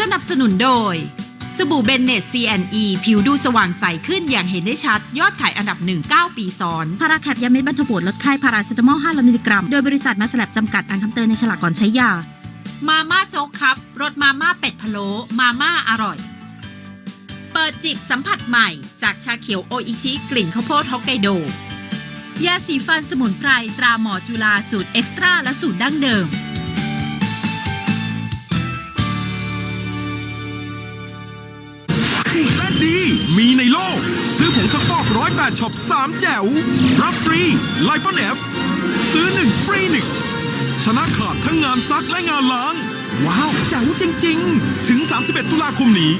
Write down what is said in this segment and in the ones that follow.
สนับสนุนโดย สบู่เบนเนต CNE ผิวดูสว่างใสขึ้นอย่างเห็นได้ชัด ยอดขายอันดับหนึ่ง9ปีซ้อน พาราแคปยาเม็ดบรรเทาปวดลดไข้พาราเซตามอล500มิลลิกรัม โดยบริษัทมาสลับจำกัดอ่านคำเตือนในฉลากก่อนใช้ยา มาม่าโจ๊กครับรสมาม่าเป็ดพะโล้มาม่าอร่อย เปิดจิบสัมผัสใหม่ จากชาเขียวโออิชิกลิ่นข้าวโพดฮอกไกโด ยาสีฟันสมุนไพรตราหมอจุฬาสูตรเอ็กซ์ตร้าและสูตรดั้งเดิม และดี มีในโลก ซื้อผงซักฟอกร้อยแปดช็อปสามแจ๋ว รับฟรีไลปอนเอฟซื้อหนึ่งฟรีหนึ่งชนะขาดทั้งงานซักและงานล้าง ว้าวแจ๋วจริง ๆ ถึง 31 ตุลาคมนี้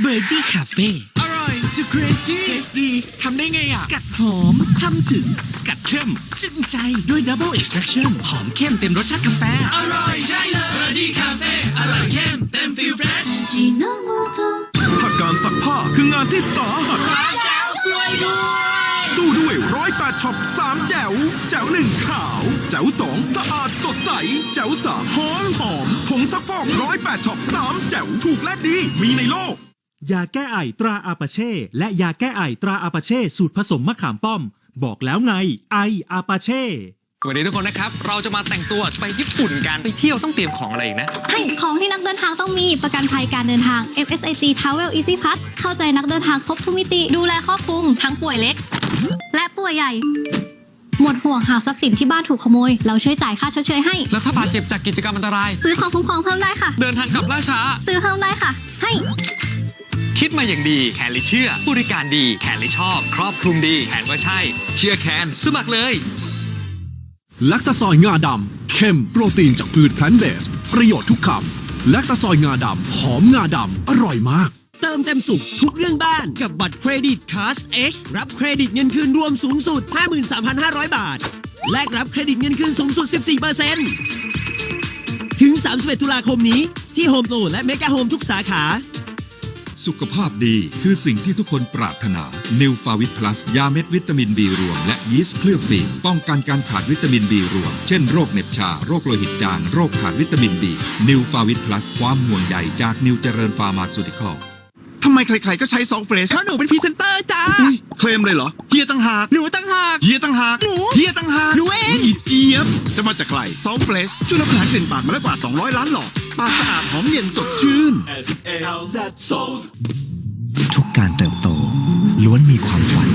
เบอร์เกอร์คาเฟ่อร่อยจะ crazy เทสดีทำได้ไงอะ สกัดหอมทำถึง สกัดเข้มจึ้งใจด้วย double extraction หอมเข้มเต็มรสชาติกาแฟ อร่อยใช่เลยเบอร์ดี้คาเฟ่อร่อยเข้มเต็มฟิลเฟรชถ้าการซัก ผ้าคืองานที่สาหัสสู้ด้วยร้อยแปดช็อปสามแจ๋วแจ๋วหนึ่งขาว แจ๋วสองสะอาดสดใส แจ๋วสามหอมหอมผงซักฟอกร้อยแปดช็อปสามแจ๋วถูกและดีมีในโลก ยาแก้ไอตราอาปาเช่ และยาแก้ไอตราอาปาเช่ สูตรผสมมะขามป้อม บอกแล้วไง ไออาปาเช่ สวัสดีทุกคนนะครับ เราจะมาแต่งตัวไปญี่ปุ่นกันไปเที่ยวต้องเตรียมของอะไรอีกนะ ให้ของที่นักเดินทางต้องมีประกันภัยการเดินทาง FSIG Travel Easy Pass เข้าใจนักเดินทางครบทุกมิติ ดูแลครอบคลุมทั้งป่วยเล็ก และป่วยใหญ่ หมดห่วงหากทรัพย์สินที่บ้านถูกขโมย เราช่วยจ่ายค่าชดเชยให้ แล้วถ้าบาดเจ็บจากกิจกรรมอันตราย ซื้อของคุ้มครองเพิ่มได้ค่ะ เดินทางกลับล่าช้า ซื้อเพิ่มได้ค่ะ ให้คิดมาอย่างดี แคนลิเชื่อ บริการดี แคนลิชอบ ครอบคลุมดี แคนว่าใช่ เชื่อแคน สมัครเลยแลคตาซอยงาดำเข้มโปรตีนจากพืชแพลนเบส ประโยชน์ทุกคำแลคตาซอยงาดำหอมงาดำอร่อยมาก เติมเต็มสุขทุกเรื่องบ้านกับบัตรเครดิต Cast X รับเครดิตเงินคืนรวมสูงสุด 53,500 บาท แลกรับเครดิตเงินคืนสูงสุด 14%ถึง 31 ตุลาคมนี้ที่โฮมโ o และเมกะโฮมทุกสาขา สุขภาพดีคือสิ่งที่ทุกคนปรารถนานิวฟาวิตพลัสยาเม็ดวิตามินบีรวม และยีสต์เคลือบฟีนป้องกันการขาดวิตามินบีรวม เช่นโรคเหน็บชา โรคโลหิตจาง โรคขาดวิตามินบีนิวฟาวิตพลัสความห่วงใยจากนิวเจริญฟาร์มาสูติคอล ทำไมใครๆก็ใช้ซองเฟรชเพราะหนูเป็นพรีเซนเตอร์จ้า อุ๊ยเคลมเลยเหรอเฮียตั้งหากหนูตั้งหาก เฮียตั้งหากหนูเฮียตั้งหากหนูเอง อีเจี๊ยบจะมาจากใครซองเฟรชช่วยลดปัญหากลิ่นปากมาแล้วกว่า 200 ล้านหลอดปากสะอาดหอมเย็นสดชื่น ทุกการเติบโตล้วนมีความฝัน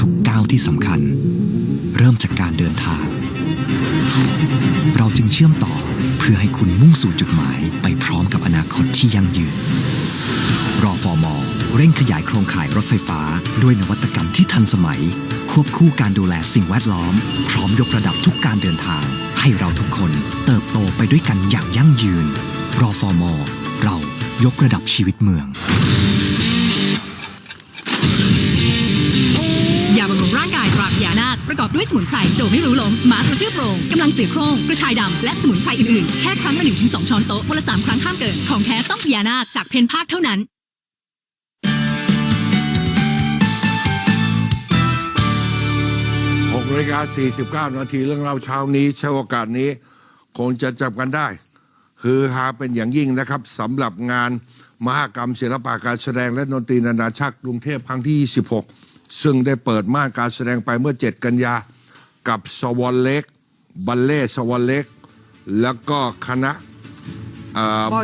ทุกก้าวที่สำคัญ เริ่มจากการเดินทาง เราจึงเชื่อมต่อเพื่อให้คุณมุ่งสู่จุดหมายไปพร้อมกับอนาคตที่ยั่งยืน รอฟอร์มอเร่งขยายโครงข่ายรถไฟฟ้า ด้วยนวัตกรรมที่ทันสมัย ควบคู่การดูแลสิ่งแวดล้อม พร้อมยกระดับทุกการเดินทาง ให้เราทุกคนเติบโตไปด้วยกันอย่างยั่งยืน รอฟอร์มอเรายกระดับชีวิตเมือง ตราพยานาคประกอบด้วยสมุนไพรโดยไม่รู้ลงหมาตัวชื่อโปรงกำลังเสือโครงกระชายดำและสมุนไพรอื่นๆ แค่ครั้งละ1-2ช้อนโต๊ะวันละ3ครั้งห้ามเกิน ของแท้ต้องพยานาคจากเพนภาคเท่านั้น6นาฬิกา49นาทีเรื่องเล่าเช้านี้ใช้โอกาสนี้ คงจะจำกันได้คือฮาเป็นอย่างยิ่งนะครับสำหรับงานมหกรรมศิลปะการแสดงและดนตรีนานาชาติกรุงเทพครั้งที่ 26 ซึ่งได้เปิดม่านการแสดงไปเมื่อ 7 กันยา กับสวอนเล็ก บัลเล่สวอนเล็ก แล้วก็คณะ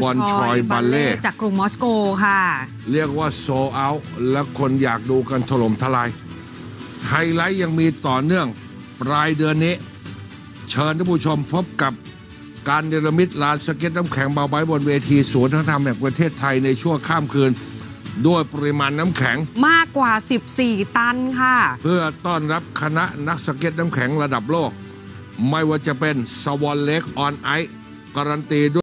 บอลชอยบัลเล่จากกรุงมอสโกค่ะ เรียกว่าโซเอาและคนอยากดูกันถล่มทลาย ไฮไลท์ยังมีต่อเนื่องปลายเดือนนี้ เชิญท่านผู้ชมพบกับการเนรมิตลานสเก็ตน้ำแข็งเบาไว้บนเวทีศูนย์ทั้งธรรมแห่งประเทศไทยในช่วงข้ามคืน ด้วยปริมาณน้ำแข็ง มากกว่า 14 ตันค่ะ เพื่อต้อนรับคณะนักสเก็ตน้ำแข็งระดับโลก ไม่ว่าจะเป็นสวอนเล็กออนไอการันตีด้วย